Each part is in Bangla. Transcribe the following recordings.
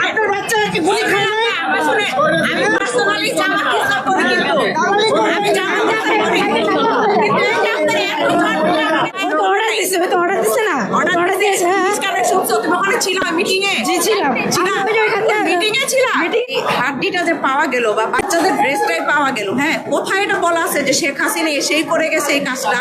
আপনার বাচ্চাকে গুলি খায়? শুনে আমি পার্সোনালি জামা হিসাব করি কিন্তু আমি জামা হিসাব করি কিন্তু আপনারা এত অর্ডার দিছে তো অর্ডার দিছে না। অর্ডার দিয়েছে তুমি ওখানে ছিল মিটিং এ? জি ছিলাম। মিটিং এ ছিলা? মিটিং হাড্ডিটা যে পাওয়া গেল বা বাচ্চাদের ড্রেসটাই পাওয়া গেল হ্যাঁ? কোথায় এটা বলা আছে যে শেখ হাসিনা এসেই করে গেছে এই কাজটা?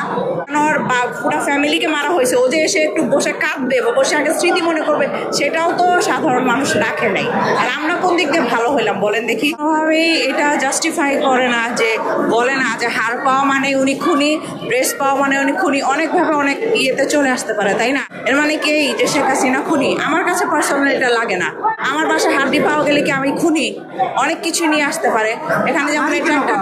পুরো ফ্যামিলিকে মারা হয়েছে। ও যে এসে একটু বসে কাঁদবে বা বসে আগে স্মৃতি মনে করবে সেটাও তো সাধারণ মানুষ রাখে নাই। আর আমরা কোন দিক দিয়ে ভালো হইলাম বলেন দেখি? কোনোভাবেই এটা জাস্টিফাই করে না যে বলে না যে হার পাওয়া মানে উনি খুনি ড্রেস পাওয়া মানে উনি খুনি অনেকভাবে অনেক ইয়েতে চলে আসতে পারে তাই না? এর মানে কি? এই যে শেখ হাসিনা খুনি আমার কাছে পার্সোনালি এটা লাগে না। আমার বাসায় হাড্ডি পাওয়া গেলে কি আমি খুনি? অনেক কিছু নিয়ে আসতে পারে। এখানে যেমন এটা একটা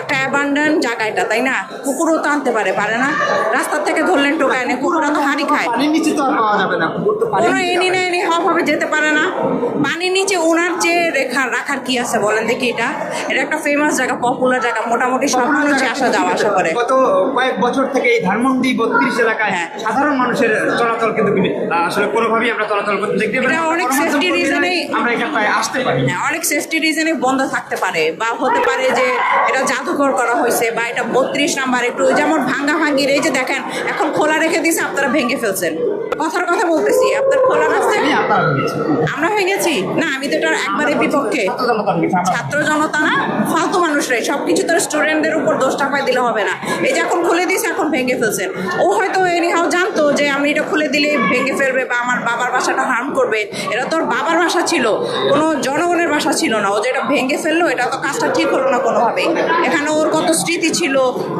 একটা অ্যাবান্ডান জায়গা এটা তাই না? কুকুরও তো আনতে পারে পারে না? রাস্তার থেকে ধরলেন টোকায় এনে কুকুররা তো হাঁড়ি খায়। কোনো এনি না এনি হওয়া ভাবে যেতে পারে না। পানির নিচে ওনার যে রেখা রাখার কি আছে বলেন দেখি এটা? এটা একটা ফেমাস জায়গা পপুলার জায়গা মোটামুটি সব মানুষই আসা যাওয়া আসা করে। গত কয়েক বছর থেকে এই ধানমন্ডি বত্রিশ এলাকায় হ্যাঁ। সাধারণ মানুষের চলাচল কিন্তু আসলে কোনোভাবেই আমরা চলাচল করতে দেখতে। এটা অনেক কর্মীরা reason-এই- আমরা এখানটায় আসতে পারি হ্যাঁ, অনেক সেফটি রিজনে বন্ধ থাকতে পারে। বা হতে পারে যে এটা জাদুঘর করা হয়েছে বা এটা বত্রিশ নাম্বার একটু যেমন ভাঙ্গা ভাঙ্গির এই যে দেখেন এখন খোলা রেখে দিয়েছে আপনারা ভেঙে ফেলছেন। কথার কথা বলতেছি আপনার খোলা হয়েছি আমরা হয়ে গেছি? না আমি তো এটার একবারে বিপক্ষে। ছাত্র জনতা না ফালতু মানুষরাই। সব কিছু তার স্টুডেন্টদের উপর দোষ টাকায় দিলে হবে না। এই যে এখন খুলে দিয়েছে এখন ভেঙে ফেলছেন। ও হয়তো এনিহাও জানতো যে আমি এটা খুলে দিলে ভেঙে ফেলবে বা আমার বাবার বাসাটা হার্ম করবে, এটা তোর বাবার বাসা ছিল। কোনো জনগণের বাসা ছিল না। ও যে এটা ভেঙে ফেলল, এটা তো কাজটা ঠিক হলো না কোনোভাবেই। এখানে ওর কত স্মৃতি ছিল,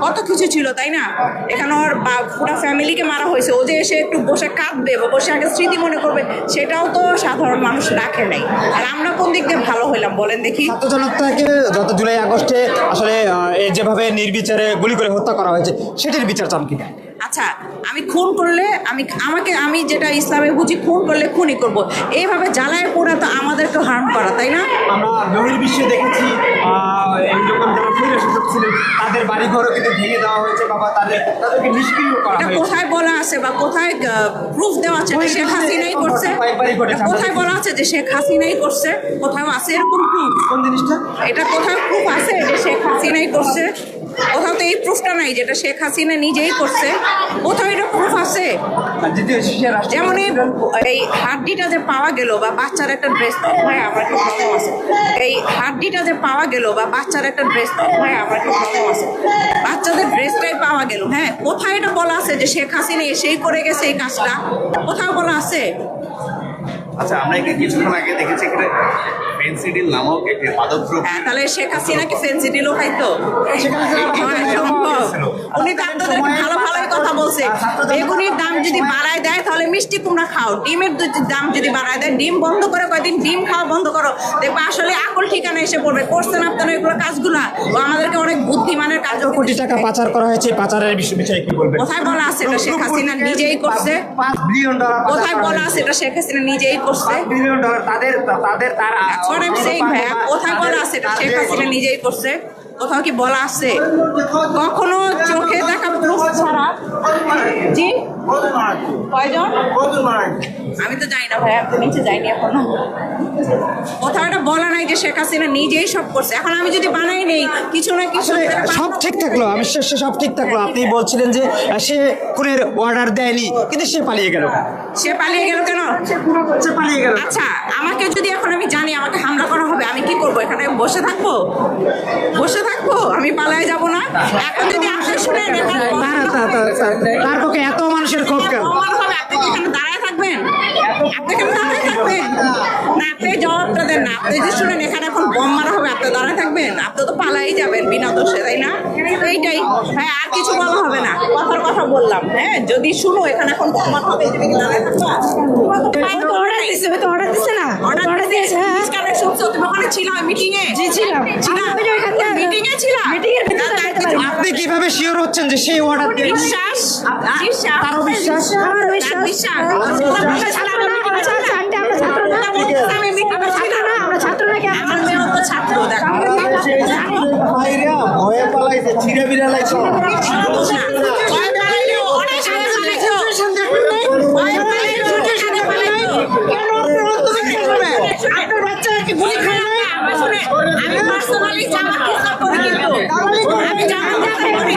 কত কিছু ছিল, তাই না? এখানে ওর পুরো ফ্যামিলিকে মারা হয়েছে। ও যে এসে একটু বসে কাঁদবে বা বসে আগে স্মৃতি মনে করবে, সেটাও তো সাধারণ মানুষ রাখে নাই। আর আমরা কোন দিক দিয়ে ভালো হইলাম বলেন দেখি। গত জুলাই আগস্টে আসলে যেভাবে নির্বিচারে গুলি করে হত্যা করা হয়েছে, সেটির বিচার চান কিনা? আচ্ছা আমি খুন করলে আমি আমাকে আমি যেটা ইসলামে বুঝি খুন করলে খুনই করব। এইভাবে জ্বালায় পোড়া তো আমাদেরকে হার্ম করা তাই না? আমরা বহির্বিশ্বে দেখেছি যখন যারা ফিরে ছিলেন তাদের বাড়িঘরও কিন্তু ভেঙে দেওয়া হয়েছে বাবা তাদের তাদেরকে নিষ্ক্রিয় করা এটা হয়েছে। কোথায় বলা আছে বা কোথায় প্রুফ দেওয়া আছে? শেখ হাসিনাই করছে। কোথায় বলা আছে যে শেখ হাসিনাই করছে? কোথাও আছে এরকম প্রুফ কোন জিনিসটা? এটা কোথাও প্রুফ আছে যে শেখ হাসিনাই করছে? কোথাও তো এই প্রুফটা নাই যেটা শেখ হাসিনা নিজেই করছে। কোথাও এটা প্রুফ আছে? যেমন এই এই হাড্ডিটা যে পাওয়া গেল বা বাচ্চার একটা ড্রেস ভাই আমার একটু প্রবলেম আছে। এই হাড্ডিটা যে পাওয়া গেল বা বাচ্চার একটা ড্রেস ভাই আমার একটু প্রবলেম আছে। বাচ্চাদের ড্রেসটাই পাওয়া গেল হ্যাঁ? কোথায় এটা বলা আছে যে শেখ হাসিনা এসেই করে গেছে এই কাজটা? কোথাও বলা আছে? আচ্ছা আমরা এখানে কিছুক্ষণ আগে দেখেছি এখানে ফেন্সিডিল নামক একটি মাদকদ্রব্য। হ্যাঁ তাহলে শেখ হাসিনা কি ফেন্সি ডিলও খাইতো উনি তো আপনাদের ভালো ভালোই কথা বলছে। বেগুনির দাম যদি বাড়ায় দেয় তাহলে মিষ্টি কুমড়া খাও। ডিমের দাম যদি বাড়ায় দেয় ডিম বন্ধ করে কয়দিন ডিম খাওয়া বন্ধ করো। দেখবে আসলে আকল ঠিকানা এসে পড়বে। করছেন আপনারা এগুলো কাজগুলা? ও আমাদেরকে অনেক বুদ্ধিমানের কাজ কোটি টাকা পাচার করা হয়েছে পাচারের বিষয়- বিষয়ে কি বলবেন? কোথায় বলা আছে এটা? শেখ হাসিনা নিজেই করছে। কোথায় বলা আছে এটা? শেখ হাসিনা নিজেই করছে। বিলিয়ন ডলার তাদের তাদের তার এখন আমি সেই ভাইয়া কোথায় বলা আছে? শেখ হাসিনা নিজেই করছে। কোথাও কি বলা আছে? কখনো চোখে দেখা প্রুফ ছাড়া। জি? কয়জন? আমি তো জানি না নিচে যাইনি এখনও। বলা নাই যে শেখ হাসিনা নিজেই সব করছে। এখন আমি যদি বানাই নেই কিছু না কিছু সব ঠিক থাকল আমি সব ঠিক থাকল। আপনি বলছিলেন যে সে খুনের অর্ডার দেয়নি কিন্তু সে পালিয়ে গেল সে পালিয়ে গেল কেন? সে পালিয়ে গেল আচ্ছা আমাকে যদি এখন আমি জানি আমাকে হামলা করা হবে আমি কি করব? এখানে বসে থাকব? বসে থাকব? আমি পালায় যাব না? এখন যদি আপনি শুনেন এখানে তার- পক্ষে এত কেন আপনি এখানে দাঁড়ায় থাকবেন? আপনি এখানে দাঁড়ায় থাকবেন? না আপনি জবাবটা দেন না আপনি যে শুনেন এখানে এখন বম মারা হবে আপনি দাঁড়ায় থাকবেন? আপনি তো পালাই যাবেন বিনা দোষে তাই না? এইটাই। হ্যাঁ আর কিছু বলা হবে না। কথার কথা বললাম হ্যাঁ? যদি শুনো এখানে এখন বম মারা হবে তুমি কি দাঁড়ায় থাকবা? তো অর্ডার দিছে তো অর্ডার দিছে না? অর্ডার দিয়েছে হ্যাঁ? কারণে শুনছো তুমি ওখানে ছিল মিটিং এ জি ছিলাম। মিটিং এ ছিল? মিটিং এর ভিতরে যাইতে পারি না। আপনি কীভাবে শিওর হচ্ছেন যে সেই অর্ডার বিশ্বাস বিশ্বাস তারও বিশ্বাস আমার ছাত্র না কি ভয়ে পালাইছে ছিঁড়ে। আপনার গুলি আমি পার্সোনালি জামাত ইসলাম করি কিন্তু আমি জামাত ইসলাম করি